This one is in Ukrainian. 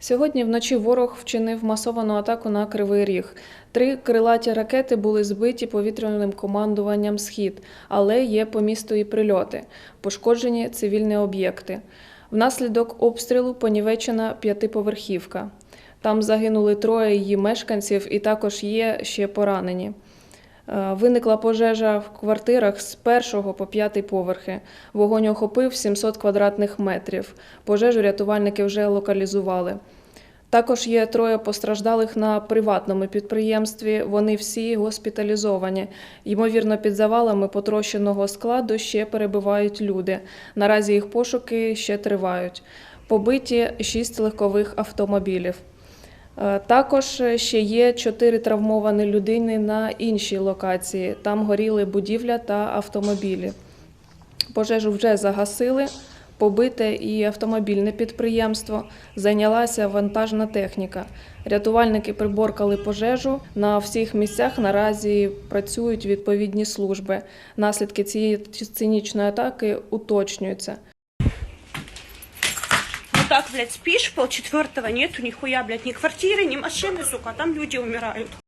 Сьогодні вночі ворог вчинив масовану атаку на Кривий Ріг. Три крилаті ракети були збиті повітряним командуванням Схід, але є по місту і прильоти. Пошкоджені цивільні об'єкти. Внаслідок обстрілу понівечена п'ятиповерхівка. Там загинули троє її мешканців, і також є ще поранені. Е, Виникла пожежа в квартирах з першого по п'ятий поверхи. Вогонь охопив 700 квадратних метрів. Пожежу рятувальники вже локалізували. Також є троє постраждалих на приватному підприємстві. Вони всі госпіталізовані. Ймовірно, під завалами потрощеного складу ще перебувають люди. Наразі їх пошуки ще тривають. Побиті шість легкових автомобілів. Е, Також ще є чотири травмовані людини на іншій локації. Там горіли будівля та автомобілі. Пожежу вже загасили. Побите і автомобільне підприємство, зайнялася вантажна техніка. Рятувальники приборкали пожежу. На всіх місцях наразі працюють відповідні служби. Наслідки цієї цинічної атаки уточнюються. Так, блядь, спишь, полчетвертого нету, нихуя, блядь, ни квартиры, ни машины, сука, там люди умирают.